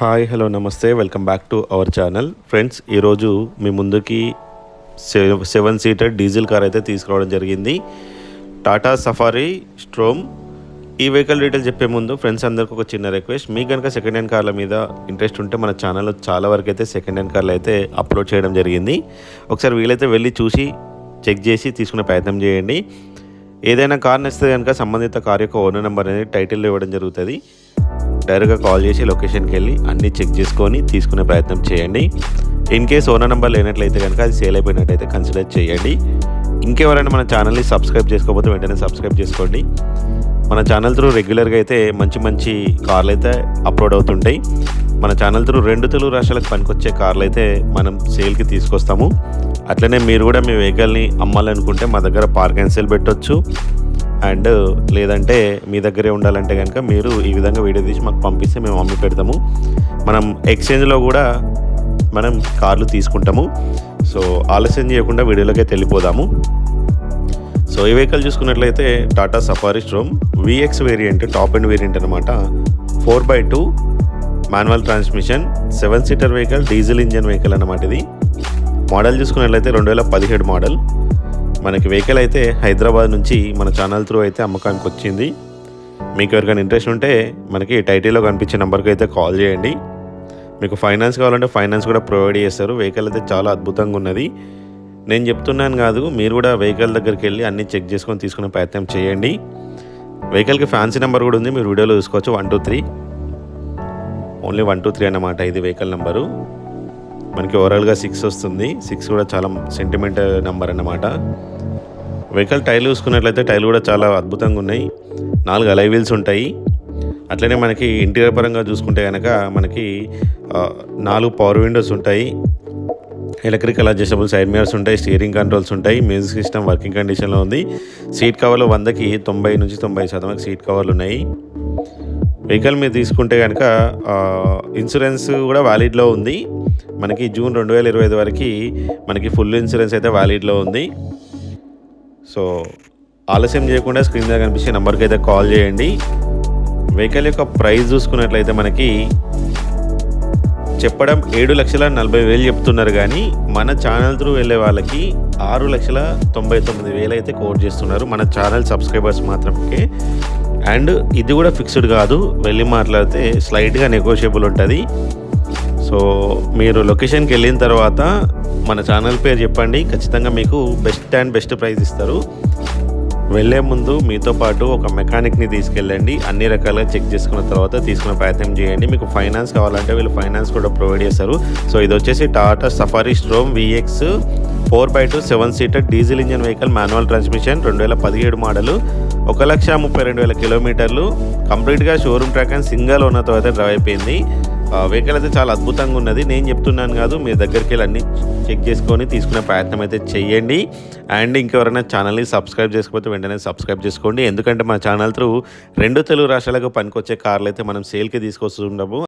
Hi hello నమస్తే. Welcome back to our channel. Friends ఈరోజు మీ ముందుకి సె- సెవెన్ సీటర్ డీజిల్ కార్ అయితే తీసుకురావడం జరిగింది. Tata Safari Storme. ఈ వెహికల్ డీటెయిల్ చెప్పే ముందు ఫ్రెండ్స్ అందరికి ఒక చిన్న రిక్వెస్ట్. మీకు కనుక సెకండ్ హ్యాండ్ కార్ల మీద ఇంట్రెస్ట్ ఉంటే మన ఛానల్లో చాలా వరకు అయితే సెకండ్ హ్యాండ్ కార్లు అయితే అప్లోడ్ చేయడం జరిగింది. ఒకసారి వీలైతే వెళ్ళి చూసి చెక్ చేసి తీసుకునే ప్రయత్నం చేయండి. ఏదైనా కార్ నచ్చితే కనుక సంబంధిత కార్ యొక్క ఓనర్ నెంబర్ అనేది టైటిల్లో ఇవ్వడం జరుగుతుంది. డైరెక్ట్గా కాల్ చేసి లొకేషన్కి వెళ్ళి అన్నీ చెక్ చేసుకొని తీసుకునే ప్రయత్నం చేయండి. ఇన్ కేస్ ఓనర్ నెంబర్ లేనట్లయితే కనుక అది సేల్ అయిపోయినట్టయితే కన్సిడర్ చేయండి. ఇంకెవరైనా మన ఛానల్ని సబ్స్క్రైబ్ చేసుకోకపోతే వెంటనే సబ్స్క్రైబ్ చేసుకోండి. మన ఛానల్ త్రూ రెగ్యులర్గా అయితే మంచి మంచి కార్లు అయితే అప్లోడ్ అవుతుంటాయి. మన ఛానల్ త్రూ రెండు తెలుగు రాష్ట్రాలకు పనికొచ్చే కార్లు అయితే మనం సేల్కి తీసుకొస్తాము. అట్లనే మీరు కూడా మీ వెహికల్ని అమ్మాలనుకుంటే మా దగ్గర పార్క్ అండ్ సేల్ పెట్టొచ్చు. అండ్ లేదంటే మీ దగ్గరే ఉండాలంటే కనుక మీరు ఈ విధంగా వీడియో తీసి మాకు పంపిస్తే మేము అమ్మి పెడతాము. మనం ఎక్స్చేంజ్లో కూడా మనం కార్లు తీసుకుంటాము. సో ఆలస్యం చేయకుండా వీడియోలోకి వెళ్ళిపోదాము. సో ఈ వెహికల్ చూసుకున్నట్లయితే Tata Safari Storme VX variant top and variant అనమాట four by two manual transmission seven seater vehicle diesel engine vehicle అనమాట ఇది. మోడల్ చూసుకున్నట్లయితే రెండు వేల పదిహేడు మోడల్. మనకి వెహికల్ అయితే హైదరాబాద్ నుంచి మన ఛానల్ త్రూ అయితే అమ్మకానికి వచ్చింది. మీకు ఎవరికైనా ఇంట్రెస్ట్ ఉంటే మనకి టైటిల్లో కనిపించే నెంబర్కి అయితే కాల్ చేయండి. మీకు ఫైనాన్స్ కావాలంటే ఫైనాన్స్ కూడా ప్రొవైడ్ చేస్తారు. వెహికల్ అయితే చాలా అద్భుతంగా ఉన్నది. నేను చెప్తున్నాను కాదు మీరు కూడా వెహికల్ దగ్గరికి వెళ్ళి అన్నీ చెక్ చేసుకొని తీసుకునే ప్రయత్నం చేయండి. వెహికల్కి ఫ్యాన్సీ నెంబర్ కూడా ఉంది. మీరు వీడియోలో చూసుకోవచ్చు. One two three only one two three అన్నమాట ఇది వెహికల్ నెంబరు మనకి ఓవరాల్గా సిక్స్ వస్తుంది. సిక్స్ కూడా చాలా సెంటిమెంట్ నెంబర్ అన్నమాట. వెహికల్ టైర్లు చూసుకున్నట్లయితే టైర్లు కూడా చాలా అద్భుతంగా ఉన్నాయి. నాలుగు అలై వీల్స్ ఉంటాయి. అట్లనే మనకి ఇంటీరియర్ పరంగా చూసుకుంటే కనుక మనకి నాలుగు పవర్ విండోస్ ఉంటాయి. ఎలక్ట్రికల్ అడ్జస్టబుల్ సైడ్ మిరర్స్ ఉంటాయి స్టీరింగ్ కంట్రోల్స్ ఉంటాయి మ్యూజిక్ సిస్టమ్ వర్కింగ్ కండిషన్లో ఉంది. సీట్ కవర్లు వందకి తొంభై నుంచి తొంభై శాతం సీట్ కవర్లు ఉన్నాయి. వెహికల్ మీరు తీసుకుంటే కనుక ఇన్సూరెన్స్ కూడా వ్యాలిడ్లో ఉంది. మనకి జూన్ రెండు వేల ఇరవై ఐదు వరకు మనకి ఫుల్ ఇన్సూరెన్స్ అయితే వ్యాలిడ్లో ఉంది. సో ఆలస్యం చేయకుండా స్క్రీన్ మీద కనిపించే నెంబర్కి అయితే కాల్ చేయండి. వెహికల్ యొక్క ప్రైస్ చూసుకున్నట్లయితే మనకి చెప్పడం ఏడు లక్షల నలభై వేలు చెప్తున్నారు కానీ మన ఛానల్ త్రూ వెళ్ళే వాళ్ళకి ఆరు లక్షల తొంభై తొమ్మిది వేలు అయితే కోట్ చేస్తున్నారు మన ఛానల్ సబ్స్క్రైబర్స్ మాత్రమే. అండ్ ఇది కూడా ఫిక్స్డ్ కాదు వెళ్ళి మాట్లాడితే స్లైట్గా నెగోషియబుల్ ఉంటుంది. సో మీరు లొకేషన్కి వెళ్ళిన తర్వాత మన ఛానల్ పేరు చెప్పండి. ఖచ్చితంగా మీకు బెస్ట్ అండ్ బెస్ట్ ప్రైస్ ఇస్తారు. వెళ్ళే ముందు మీతో పాటు ఒక మెకానిక్ని తీసుకెళ్ళండి. అన్ని రకాలుగా చెక్ చేసుకున్న తర్వాత తీసుకునే ప్రయత్నం చేయండి. మీకు ఫైనాన్స్ కావాలంటే వీళ్ళు ఫైనాన్స్ కూడా ప్రొవైడ్ చేస్తారు. సో ఇది వచ్చేసి Tata Safari Storme VX four by two seven seater diesel engine vehicle manual transmission రెండు వేల పదిహేడు మోడలు ఒక లక్ష ముప్పై రెండు వేల కిలోమీటర్లు. కంప్లీట్గా షోరూమ్ ట్రాక్ అండ్ సింగల్ ఓనర్తో అయితే డ్రైవ్ అయిపోయింది. వెహికల్ అయితే చాలా అద్భుతంగా ఉన్నది. నేను చెప్తున్నాను కాదు మీ దగ్గరికి వెళ్ళి అన్ని చెక్ చేసుకొని తీసుకునే ప్రయత్నం అయితే చేయండి. అండ్ ఇంకెవరైనా ఛానల్ని సబ్స్క్రైబ్ చేసుకోకపోతే వెంటనే సబ్స్క్రైబ్ చేసుకోండి. ఎందుకంటే మా ఛానల్ త్రూ రెండు తెలుగు రాష్ట్రాలకు పనికొచ్చే కార్లు అయితే మనం సేల్కి తీసుకొస్తుండము.